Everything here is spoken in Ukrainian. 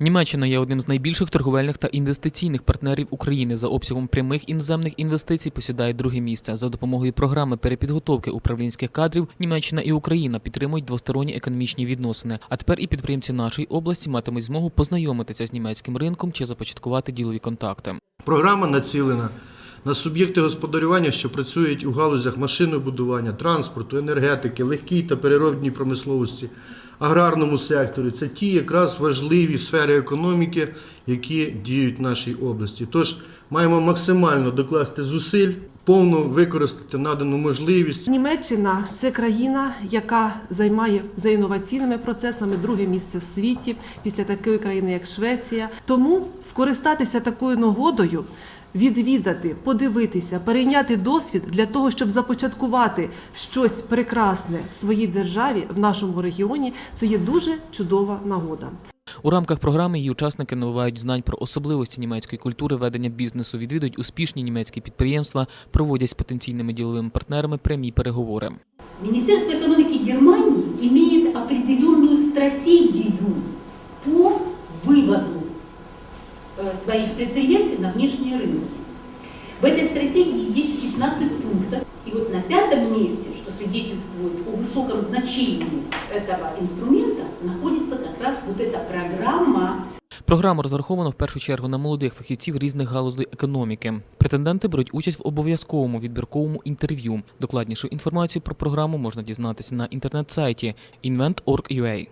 Німеччина є одним з найбільших торговельних та інвестиційних партнерів України за обсягом прямих іноземних інвестицій. Посідає друге місце за допомогою програми перепідготовки управлінських кадрів. Німеччина і Україна підтримують двосторонні економічні відносини. А тепер і підприємці нашої області матимуть змогу познайомитися з німецьким ринком чи започаткувати ділові контакти. Програма націлена на суб'єкти господарювання, що працюють у галузях машинобудування, транспорту, енергетики, легкій та переробній промисловості, аграрному секторі. Це ті якраз важливі сфери економіки, які діють в нашій області. Тож маємо максимально докласти зусиль, повно використати надану можливість. Німеччина це країна, яка займає за інноваційними процесами друге місце в світі після такої країни, як Швеція. Тому скористатися такою нагодою. Відвідати, подивитися, перейняти досвід для того, щоб започаткувати щось прекрасне в своїй державі в нашому регіоні, це є дуже чудова нагода. У рамках програми її учасники набувають знань про особливості німецької культури ведення бізнесу, відвідують успішні німецькі підприємства, проводять з потенційними діловими партнерами прямі переговори. Министерство экономики Германии имеет определенную стратегию своих предприятий на внешние рынки. В этой стратегии есть 15 пунктов. И вот на пятом месте, что свидетельствует о высоком значении этого инструмента, находится как раз вот эта программа Програма розрахована в першу чергу на молодих фахівців різних галузей економіки. Претенденти беруть участь в обов'язковому відбірковому інтерв'ю. Докладнішу інформацію про програму можна дізнатися на інтернет-сайті invent.org.ua.